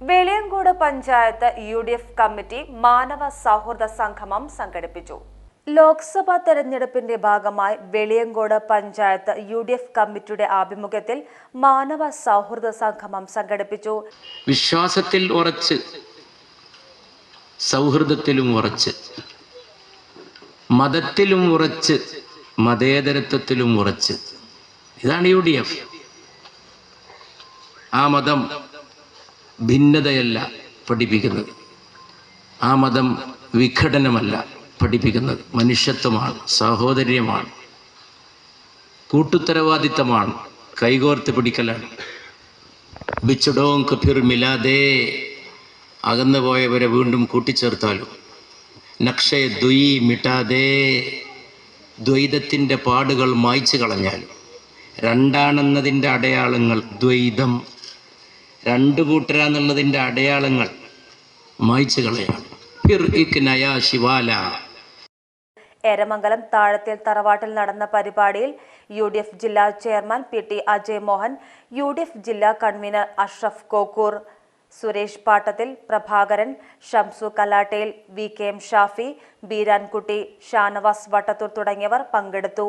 Veliyancode panchayat U D F committee മാനവ സൗഹൃദ സംഗമം സംഘടിപ്പിച്ചു. ലോക്സഭാ തെരഞ്ഞെടുപ്പിന്റെ ഭാഗമായി Veliyancode panchayat U D F കമ്മിറ്റിയുടെ ആഭിമുഖ്യത്തിൽ മാനവ സൗഹൃദ സംഗമം സംഘടിപ്പിച്ചു. വിശ്വാസത്തിൽ ഉറച്ച് സൗഹൃദത്തിലും ഉറച്ച് മതത്തിലും ഉറച്ച് മതേതരത്വത്തിലും ഉറച്ച്. ഇതാണ് യു ഡി എഫ് ആ മതം ഭിന്നതയല്ല പഠിപ്പിക്കുന്നത്. ആ മതം വിഘടനമല്ല പഠിപ്പിക്കുന്നത്. മനുഷ്യത്വമാണ് സഹോദര്യമാണ് കൂട്ടുത്തരവാദിത്തമാണ് കൈകോർത്ത് പിടിക്കലാണ്. ബിച്ചടോം കഫിർ മിലാദേ അകന്നു പോയവരെ വീണ്ടും കൂട്ടിച്ചേർത്താലും. നക്ഷയ ദ്വയി മിട്ടാതേ ദ്വൈതത്തിന്റെ പാടുകൾ മായ്ച്ചു കളഞ്ഞാലും. രണ്ടാണെന്നതിന്റെ അടയാളങ്ങൾ ദ്വൈതം രണ്ട് കൂട്ടരാന്നുള്ളതിന്റെ അടയാളങ്ങൾ മായ്ച്ചു കളയാണ്. ശിവാല. എരമംഗലം താഴത്തിൽ തറവാട്ടിൽ നടന്ന പരിപാടിയിൽ യു ഡി എഫ് ജില്ലാ chairman P T Ajay Mohan U D F ജില്ലാ convener Ashraf Kokkur Suresh Pattathil Prabhakaran Shamsu Kalattel V K M Shafi Beerankutty Shanavas Vattathur തുടങ്ങിയവർ പങ്കെടുത്തു.